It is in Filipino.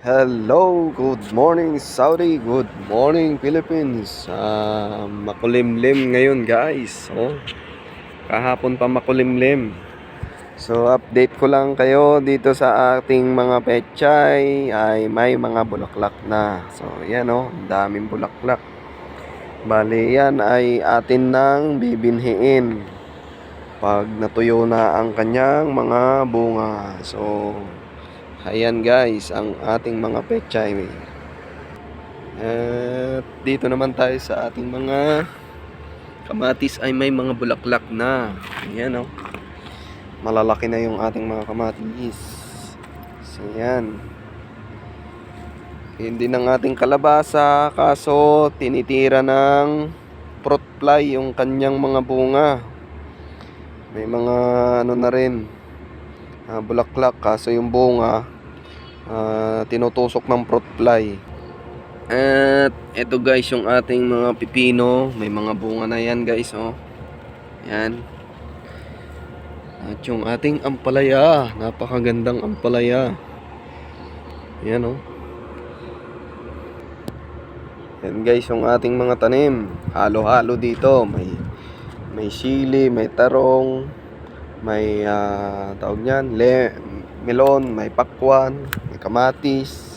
Hello, good morning Saudi, good morning Philippines. Ah, makulimlim ngayon guys. Oh, kahapon pa makulimlim. So update ko lang kayo dito sa ating mga pechay ay may mga bulaklak na. So yan oh, daming bulaklak. Bali yan ay atin nang bibinhiin pag natuyo na ang kanyang mga bunga. So Ayan guys, ang ating mga pechay. At dito naman tayo sa ating mga kamatis ay may mga bulaklak na. Ayan oh. Malalaki na yung ating mga kamatis. So yan. Hindi ng ating kalabasa kaso tinitira ng fruit fly yung kanyang mga bunga. May mga ano na rin ah, bulaklak kaso yung bunga ah, tinutusok ng fruit fly. At eto guys yung ating mga pipino, may mga bunga na yan guys oh. Yan. At yung ating ampalaya, napakagandang ampalaya. Yan oh. Yan guys yung ating mga tanim. Halo-halo dito, may may sili, may tarong, may ah, tawag niyan, le, melon, may pakwan, may kamatis.